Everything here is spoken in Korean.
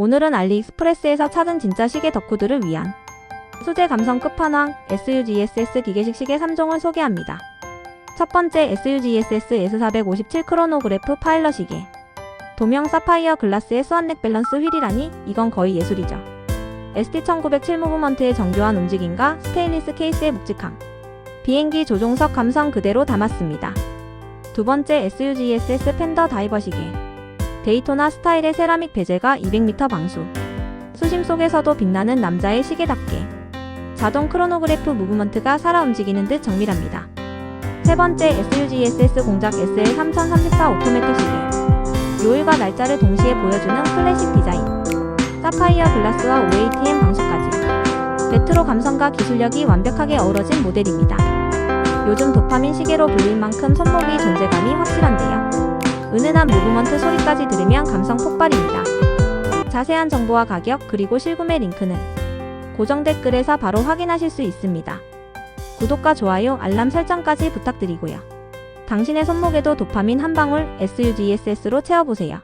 오늘은 알리익스프레스에서 찾은 진짜 시계 덕후들을 위한 소재 감성 끝판왕 SUGSS 기계식 시계 3종을 소개합니다. 첫 번째 SUGSS S457 크로노그래프 파일럿 시계. 도명 사파이어 글라스의 수완넥 밸런스 휠이라니 이건 거의 예술이죠. ST1907 무브먼트의 정교한 움직임과 스테인리스 케이스의 묵직함. 비행기 조종석 감성 그대로 담았습니다. 두 번째 SUGSS 팬더 다이버 시계. 데이토나 스타일의 세라믹 베젤과 200m 방수. 수심 속에서도 빛나는 남자의 시계답게. 자동 크로노그래프 무브먼트가 살아 움직이는 듯 정밀합니다. 세 번째 SUGSS 공작 SL3034 오토매틱 시계. 요일과 날짜를 동시에 보여주는 클래식 디자인. 사파이어 글라스와 OATM 방수까지. 레트로 감성과 기술력이 완벽하게 어우러진 모델입니다. 요즘 도파민 시계로 불릴 만큼 손목이 존재감이 확실한데요. 은은한 무브먼트 소리까지 들으면 감성 폭발입니다. 자세한 정보와 가격 그리고 실구매 링크는 고정 댓글에서 바로 확인하실 수 있습니다. 구독과 좋아요, 알람 설정까지 부탁드리고요. 당신의 손목에도 도파민 한 방울 SUGSS로 채워보세요.